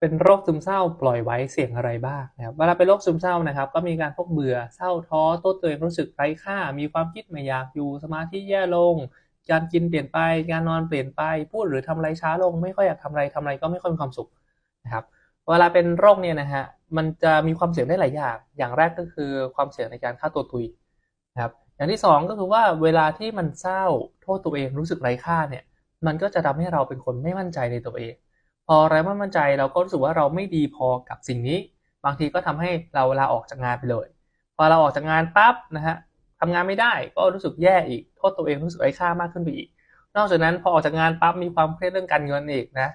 เป็นโรคซึมเศร้าปล่อยไว้เสี่ยงอะไรบ้างนะครับเวลาเป็นโรคซึมเศร้านะครับ ก็มีการพวกเบื่อเศร้าท้อตัวตัวเองรู้สึกไร้ค่า มีความคิดไม่อยากอยู่สมาธิแย่ลงการกินเปลี่ยนไปการนอนเปลี่ยนไปพูดหรือทำอะไรช้าลง ไม่ค่อยอยากทำอะไรทำอะไรก็ไม่ค่อยมีความสุขนะครับเวลาเป็นโรคเนี่ยนะฮะมันจะมีความเสี่ยงได้หลายอย่าง อย่างแรกก็คือความเสี่ยงในการฆ่าตัวตุยนะครับอย่างที่สองก็คือว่าเวลาที่มันเศร้าโทษตัวเองรู้สึกไร้ค่าเนี่ยมันก็จะทำให้เราเป็นคนไม่มั่นใจในตัวเอง อไร้มั่นใจเราก็รู้สึกว่าเราไม่ดีพอกับสิ่งนี้ บางทีก็ทำให้เราลาออกจากงานไปเลย พอเราออกจากงานปั๊บนะฮะทำงานไม่ได้ก็รู้สึกแย่อีกโทษตัวเองรู้สึกไร้ค่ามากขึ้นไปอีก นอกจากนั้นพอออกจากงานปั๊บมีความเครียดเรื่องการเงินอีกนะ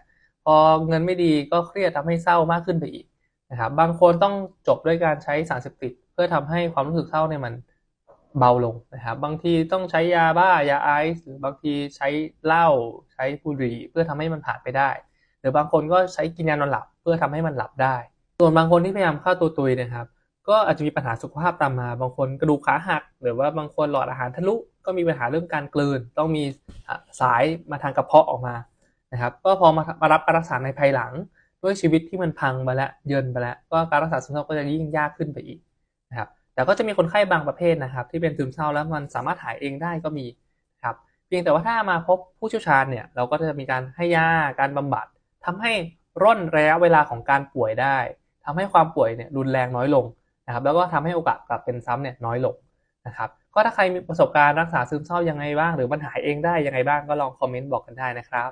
พอเงินไม่ดีก็เครียดทำให้เศร้ามากขึ้นไปอีกนะครับบางคนต้องจบด้วยการใช้สารเสพติดเพื่อทำให้ความรู้สึกเศร้าเนี่ยมันเบาลงนะครับบางทีต้องใช้ยาบ้ายาไอซ์หรือบางทีใช้เหล้าใช้บุหรี่เพื่อทำให้มันผ่านไปได้ รือบางคนก็ใช้กินยานอนหลับเพื่อทำให้มันหลับได้ ส่วนบางคนที่พยายามฆ่าตัวตุยนะครับ ก็อาจจะมีปัญหาสุขภาพตามมา บางคนกระดูกขาหัก หรือว่าบางคนหลอดอาหารทะลุก็มีปัญหาเรื่องการกลืน ต้องมีสายมาทางกระเพาะออกมานะครับ ก็พอมามารับการรักษาในภายหลัง ด้วยชีวิตที่มันพังไปแล้วเยินไปแล้วก็การรักษาซึมเศร้าก็จะยิ่งยากขึ้นไปอีกนะครับ แต่ก็จะมีคนไข้บางประเภทนะครับ ที่เป็นซึมเศร้าแล้วมันสามารถหายเองได้ก็มีครับ เพียงแต่ว่าถ้ามาพบผู้เชี่ยวชาญเนี่ยเราก็จะมีการให้ยาการบำบัด ทำให้ร่นระยะเวลาของการป่วยได้ทำให้ความป่วยเนี่ยรุนแรงน้อยลงนะครับ แล้วก็ทำให้โอกาสกลับเป็นซ้ำเนี่ยน้อยลงนะครับ ก็ถ้าใครมีประสบการณ์รักษาซึมเศร้ายังไงบ้าง หรือปัญหาเองได้ยังไงบ้างก็ลองคอมเมนต์บอกกันได้นะครับ